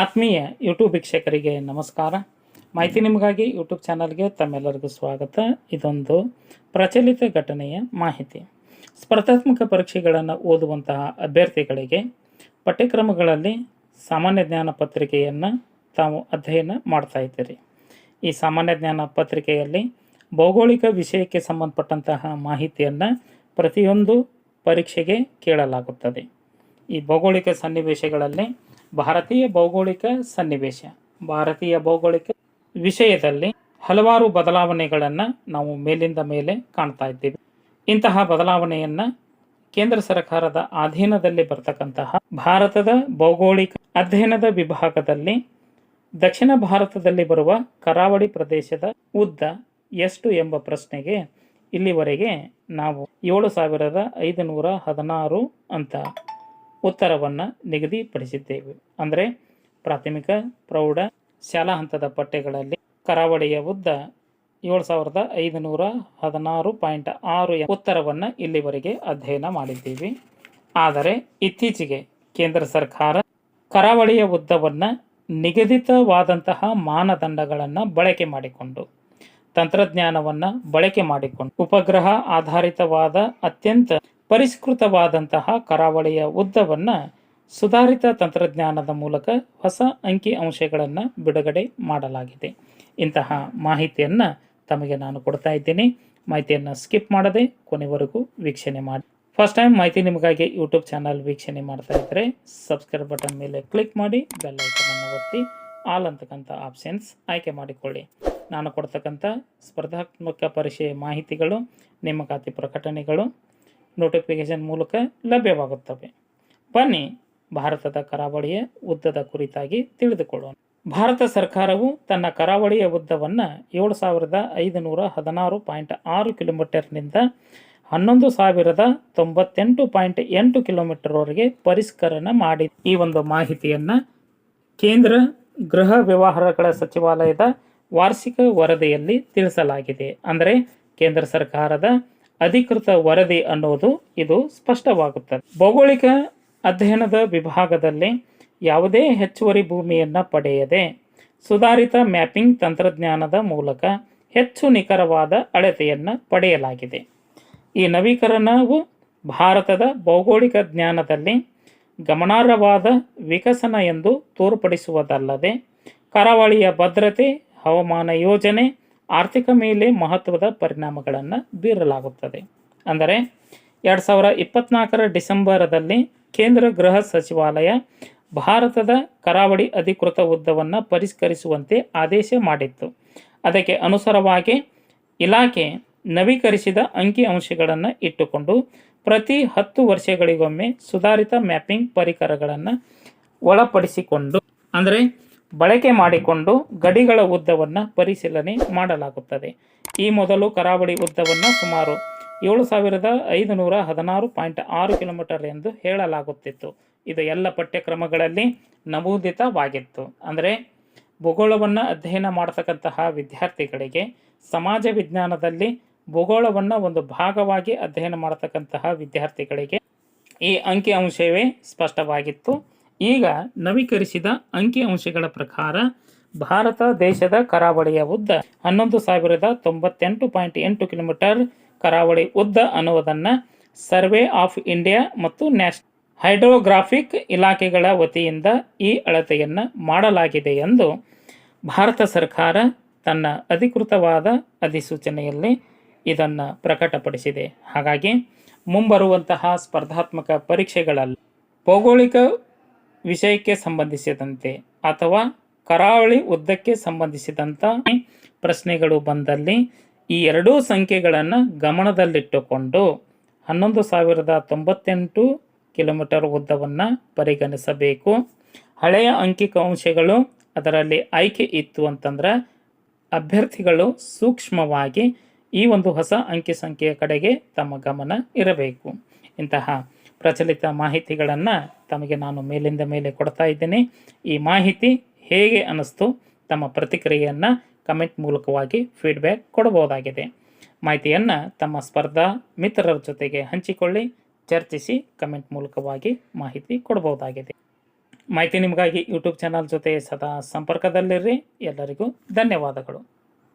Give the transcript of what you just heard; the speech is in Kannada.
ಆತ್ಮೀಯ ಯೂಟ್ಯೂಬ್ ವೀಕ್ಷಕರಿಗೆ ನಮಸ್ಕಾರ. ಮಾಹಿತಿ ನಿಮಗಾಗಿ ಯೂಟ್ಯೂಬ್ ಚಾನಲ್ಗೆ ತಮ್ಮೆಲ್ಲರಿಗೂ ಸ್ವಾಗತ. ಇದೊಂದು ಪ್ರಚಲಿತ ಘಟನೆಯ ಮಾಹಿತಿ. ಸ್ಪರ್ಧಾತ್ಮಕ ಪರೀಕ್ಷೆಗಳನ್ನು ಓದುವಂತಹ ಅಭ್ಯರ್ಥಿಗಳಿಗೆ ಪಠ್ಯಕ್ರಮಗಳಲ್ಲಿ ಸಾಮಾನ್ಯ ಜ್ಞಾನ ಪತ್ರಿಕೆಯನ್ನು ತಾವು ಅಧ್ಯಯನ ಮಾಡ್ತಾ ಇದ್ದೀರಿ. ಈ ಸಾಮಾನ್ಯ ಜ್ಞಾನ ಪತ್ರಿಕೆಯಲ್ಲಿ ಭೌಗೋಳಿಕ ವಿಷಯಕ್ಕೆ ಸಂಬಂಧಪಟ್ಟಂತಹ ಮಾಹಿತಿಯನ್ನು ಪ್ರತಿಯೊಂದು ಪರೀಕ್ಷೆಗೆ ಕೇಳಲಾಗುತ್ತದೆ. ಈ ಭೌಗೋಳಿಕ ಸನ್ನಿವೇಶಗಳಲ್ಲಿ ಭಾರತೀಯ ಭೌಗೋಳಿಕ ಸನ್ನಿವೇಶ. ಭಾರತೀಯ ಭೌಗೋಳಿಕ ವಿಷಯದಲ್ಲಿ ಹಲವಾರು ಬದಲಾವಣೆಗಳನ್ನು ನಾವು ಮೇಲಿಂದ ಮೇಲೆ ಕಾಣ್ತಾ ಇದ್ದೀವಿ. ಇಂತಹ ಬದಲಾವಣೆಯನ್ನು ಕೇಂದ್ರ ಸರ್ಕಾರದ ಅಧೀನದಲ್ಲಿ ಬರ್ತಕ್ಕಂತಹ ಭಾರತದ ಭೌಗೋಳಿಕ ಅಧ್ಯಯನದ ವಿಭಾಗದಲ್ಲಿ ದಕ್ಷಿಣ ಭಾರತದಲ್ಲಿ ಬರುವ ಕರಾವಳಿ ಪ್ರದೇಶದ ಉದ್ದ ಎಷ್ಟು ಎಂಬ ಪ್ರಶ್ನೆಗೆ ಇಲ್ಲಿವರೆಗೆ ನಾವು ಏಳು ಸಾವಿರದ ಐದುನೂರ ಹದಿನಾರು ಅಂತ ಉತ್ತರವನ್ನು ನಿಗದಿಪಡಿಸಿದ್ದೇವೆ. ಅಂದರೆ ಪ್ರಾಥಮಿಕ ಪ್ರೌಢ ಶಾಲಾ ಹಂತದ ಪಠ್ಯಗಳಲ್ಲಿ ಕರಾವಳಿಯ ಉದ್ದ ಏಳು ಸಾವಿರದ ಐದುನೂರ ಹದಿನಾರು ಪಾಯಿಂಟ್ ಆರು ಉತ್ತರವನ್ನು ಇಲ್ಲಿವರೆಗೆ ಅಧ್ಯಯನ ಮಾಡಿದ್ದೀವಿ. ಆದರೆ ಇತ್ತೀಚೆಗೆ ಕೇಂದ್ರ ಸರ್ಕಾರ ಕರಾವಳಿಯ ಉದ್ದವನ್ನು ನಿಗದಿತವಾದಂತಹ ಮಾನದಂಡಗಳನ್ನು ಬಳಕೆ ಮಾಡಿಕೊಂಡು, ತಂತ್ರಜ್ಞಾನವನ್ನು ಬಳಕೆ ಮಾಡಿಕೊಂಡು, ಉಪಗ್ರಹ ಆಧಾರಿತವಾದ ಅತ್ಯಂತ ಪರಿಷ್ಕೃತವಾದಂತಹ ಕರಾವಳಿಯ ಉದ್ದವನ್ನು ಸುಧಾರಿತ ತಂತ್ರಜ್ಞಾನದ ಮೂಲಕ ಹೊಸ ಅಂಕಿ ಅಂಶಗಳನ್ನು ಬಿಡುಗಡೆ ಮಾಡಲಾಗಿದೆ. ಇಂತಹ ಮಾಹಿತಿಯನ್ನು ತಮಗೆ ನಾನು ಕೊಡ್ತಾ ಇದ್ದೀನಿ. ಮಾಹಿತಿಯನ್ನು ಸ್ಕಿಪ್ ಮಾಡದೆ ಕೊನೆವರೆಗೂ ವೀಕ್ಷಣೆ ಮಾಡಿ. ಫಸ್ಟ್ ಟೈಮ್ ಮಾಹಿತಿ ನಿಮಗಾಗಿ ಯೂಟ್ಯೂಬ್ ಚಾನಲ್ ವೀಕ್ಷಣೆ ಮಾಡ್ತಾ ಇದ್ದರೆ ಸಬ್ಸ್ಕ್ರೈಬ್ ಬಟನ್ ಮೇಲೆ ಕ್ಲಿಕ್ ಮಾಡಿ, ಬೆಲ್ ಐಕನನ್ನು ಒತ್ತಿ, ಆಲ್ ಅಂತಕ್ಕಂಥ ಆಪ್ಷನ್ಸ್ ಆಯ್ಕೆ ಮಾಡಿಕೊಳ್ಳಿ. ನಾನು ಕೊಡ್ತಕ್ಕಂಥ ಸ್ಪರ್ಧಾತ್ಮಕ ಪರೀಕ್ಷೆಯ ಮಾಹಿತಿಗಳು ನೇಮಕಾತಿ ಪ್ರಕಟಣೆಗಳು ನೋಟಿಫಿಕೇಶನ್ ಮೂಲಕ ಲಭ್ಯವಾಗುತ್ತವೆ. ಬನ್ನಿ ಭಾರತದ ಕರಾವಳಿಯ ಉದ್ದದ ಕುರಿತಾಗಿ ತಿಳಿದುಕೊಳ್ಳೋಣ. ಭಾರತ ಸರ್ಕಾರವು ತನ್ನ ಕರಾವಳಿಯ ಉದ್ದವನ್ನು ಏಳು ಸಾವಿರದ ಐದುನೂರ ಹದಿನಾರು ಪಾಯಿಂಟ್ ಆರು ಕಿಲೋಮೀಟರ್ನಿಂದ ಹನ್ನೊಂದು ಸಾವಿರದ ತೊಂಬತ್ತೆಂಟು ಪಾಯಿಂಟ್ ಎಂಟು ಕಿಲೋಮೀಟರ್ವರೆಗೆ ಪರಿಷ್ಕರಣೆ ಮಾಡಿ ಈ ಒಂದು ಮಾಹಿತಿಯನ್ನು ಕೇಂದ್ರ ಗೃಹ ವ್ಯವಹಾರಗಳ ಸಚಿವಾಲಯದ ವಾರ್ಷಿಕ ವರದಿಯಲ್ಲಿ ತಿಳಿಸಲಾಗಿದೆ. ಅಂದರೆ ಕೇಂದ್ರ ಸರ್ಕಾರದ ಅಧಿಕೃತ ವರದಿ ಅನ್ನೋದು ಇದು ಸ್ಪಷ್ಟವಾಗುತ್ತದೆ. ಭೌಗೋಳಿಕ ಅಧ್ಯಯನದ ವಿಭಾಗದಲ್ಲಿ ಯಾವುದೇ ಹೆಚ್ಚುವರಿ ಭೂಮಿಯನ್ನು ಪಡೆಯದೆ ಸುಧಾರಿತ ಮ್ಯಾಪಿಂಗ್ ತಂತ್ರಜ್ಞಾನದ ಮೂಲಕ ಹೆಚ್ಚು ನಿಖರವಾದ ಅಳತೆಯನ್ನು ಪಡೆಯಲಾಗಿದೆ. ಈ ನವೀಕರಣವು ಭಾರತದ ಭೌಗೋಳಿಕ ಜ್ಞಾನದಲ್ಲಿ ಗಮನಾರ್ಹವಾದ ವಿಕಸನ ಎಂದು ತೋರ್ಪಡಿಸುವುದಲ್ಲದೆ ಕರಾವಳಿಯ ಭದ್ರತೆ, ಹವಾಮಾನ ಯೋಜನೆ ಆರ್ಥಿಕ ಮೇಲೆ ಮಹತ್ವದ ಪರಿಣಾಮಗಳನ್ನು ಬೀರಲಾಗುತ್ತದೆ. ಅಂದರೆ ಎರಡು ಸಾವಿರ ಇಪ್ಪತ್ನಾಲ್ಕರ ಡಿಸೆಂಬರದಲ್ಲಿ ಕೇಂದ್ರ ಗೃಹ ಸಚಿವಾಲಯ ಭಾರತದ ಕರಾವಳಿ ಅಧಿಕೃತ ಉದ್ದವನ್ನು ಪರಿಷ್ಕರಿಸುವಂತೆ ಆದೇಶ ಮಾಡಿತ್ತು. ಅದಕ್ಕೆ ಅನುಸಾರವಾಗಿ ಇಲಾಖೆ ನವೀಕರಿಸಿದ ಅಂಕಿ ಅಂಶಗಳನ್ನು ಇಟ್ಟುಕೊಂಡು ಪ್ರತಿ ಹತ್ತು ವರ್ಷಗಳಿಗೊಮ್ಮೆ ಸುಧಾರಿತ ಮ್ಯಾಪಿಂಗ್ ಪರಿಕರಗಳನ್ನು ಒಳಪಡಿಸಿಕೊಂಡು, ಅಂದರೆ ಬಳಕೆ ಮಾಡಿಕೊಂಡು ಗಡಿಗಳ ಉದ್ದವನ್ನು ಪರಿಶೀಲನೆ ಮಾಡಲಾಗುತ್ತದೆ. ಈ ಮೊದಲು ಕರಾವಳಿ ಉದ್ದವನ್ನು ಸುಮಾರು ಏಳು ಸಾವಿರದ ಐದುನೂರ ಹದಿನಾರು ಪಾಯಿಂಟ್ ಆರು ಕಿಲೋಮೀಟರ್ ಎಂದು ಹೇಳಲಾಗುತ್ತಿತ್ತು. ಇದು ಎಲ್ಲ ಪಠ್ಯಕ್ರಮಗಳಲ್ಲಿ ನಮೂದಿತವಾಗಿತ್ತು ಅಂದರೆ ಭೂಗೋಳವನ್ನು ಅಧ್ಯಯನ ಮಾಡತಕ್ಕಂತಹ ವಿದ್ಯಾರ್ಥಿಗಳಿಗೆ ಸಮಾಜ ವಿಜ್ಞಾನದಲ್ಲಿ ಭೂಗೋಳವನ್ನು ಒಂದು ಭಾಗವಾಗಿ ಅಧ್ಯಯನ ಮಾಡತಕ್ಕಂತಹ ವಿದ್ಯಾರ್ಥಿಗಳಿಗೆ ಈ ಅಂಕಿ ಅಂಶವೇ ಸ್ಪಷ್ಟವಾಗಿತ್ತು. ಈಗ ನವೀಕರಿಸಿದ ಅಂಕಿ ಅಂಶಗಳ ಪ್ರಕಾರ ಭಾರತ ದೇಶದ ಕರಾವಳಿಯ ಉದ್ದ ಹನ್ನೊಂದು ಸಾವಿರದ ತೊಂಬತ್ತೆಂಟು ಪಾಯಿಂಟ್ ಎಂಟು ಕಿಲೋಮೀಟರ್ ಕರಾವಳಿ ಉದ್ದ ಅನ್ನುವುದನ್ನು ಸರ್ವೆ ಆಫ್ ಇಂಡಿಯಾ ಮತ್ತು ನ್ಯಾಷ್ ಹೈಡ್ರೋಗ್ರಾಫಿಕ್ ಇಲಾಖೆಗಳ ವತಿಯಿಂದ ಈ ಅಳತೆಯನ್ನು ಮಾಡಲಾಗಿದೆ ಎಂದು ಭಾರತ ಸರ್ಕಾರ ತನ್ನ ಅಧಿಕೃತವಾದ ಅಧಿಸೂಚನೆಯಲ್ಲಿ ಇದನ್ನು ಪ್ರಕಟಪಡಿಸಿದೆ. ಹಾಗಾಗಿ ಮುಂಬರುವಂತಹ ಸ್ಪರ್ಧಾತ್ಮಕ ಪರೀಕ್ಷೆಗಳಲ್ಲಿ ಭೌಗೋಳಿಕ ವಿಷಯಕ್ಕೆ ಸಂಬಂಧಿಸಿದಂತೆ ಅಥವಾ ಕರಾವಳಿ ಉದ್ದಕ್ಕೆ ಸಂಬಂಧಿಸಿದಂಥ ಪ್ರಶ್ನೆಗಳು ಬಂದಲ್ಲಿ ಈ ಎರಡೂ ಸಂಖ್ಯೆಗಳನ್ನು ಗಮನದಲ್ಲಿಟ್ಟುಕೊಂಡು ಹನ್ನೊಂದು ಸಾವಿರದ ತೊಂಬತ್ತೆಂಟು ಕಿಲೋಮೀಟರ್ ಉದ್ದವನ್ನು ಪರಿಗಣಿಸಬೇಕು. ಹಳೆಯ ಅಂಕಿಅಂಶಗಳು ಅದರಲ್ಲಿ ಆಯ್ಕೆ ಇತ್ತು ಅಂತಂದ್ರೆ ಅಭ್ಯರ್ಥಿಗಳು ಸೂಕ್ಷ್ಮವಾಗಿ ಈ ಒಂದು ಹೊಸ ಅಂಕಿ ಸಂಖ್ಯೆಯ ಕಡೆಗೆ ತಮ್ಮ ಗಮನ ಇರಬೇಕು. ಇಂತಹ ಪ್ರಚಲಿತ ಮಾಹಿತಿಗಳನ್ನು ತಮಗೆ ನಾನು ಮೇಲಿಂದ ಮೇಲೆ ಕೊಡ್ತಾ ಇದ್ದೇನೆ. ಈ ಮಾಹಿತಿ ಹೇಗೆ ಅನ್ನಿಸ್ತು, ತಮ್ಮ ಪ್ರತಿಕ್ರಿಯೆಯನ್ನು ಕಮೆಂಟ್ ಮೂಲಕವಾಗಿ ಫೀಡ್ಬ್ಯಾಕ್ ಕೊಡಬಹುದಾಗಿದೆ. ಮಾಹಿತಿಯನ್ನು ತಮ್ಮ ಸ್ಪರ್ಧಾ ಮಿತ್ರರ ಜೊತೆಗೆ ಹಂಚಿಕೊಳ್ಳಿ, ಚರ್ಚಿಸಿ, ಕಮೆಂಟ್ ಮೂಲಕವಾಗಿ ಮಾಹಿತಿ ಕೊಡಬಹುದಾಗಿದೆ. ಮಾಹಿತಿ ನಿಮಗಾಗಿ ಯೂಟ್ಯೂಬ್ ಚಾನಲ್ ಜೊತೆ ಸದಾ ಸಂಪರ್ಕದಲ್ಲಿರ್ರಿ ಎಲ್ಲರಿಗೂ ಧನ್ಯವಾದಗಳು.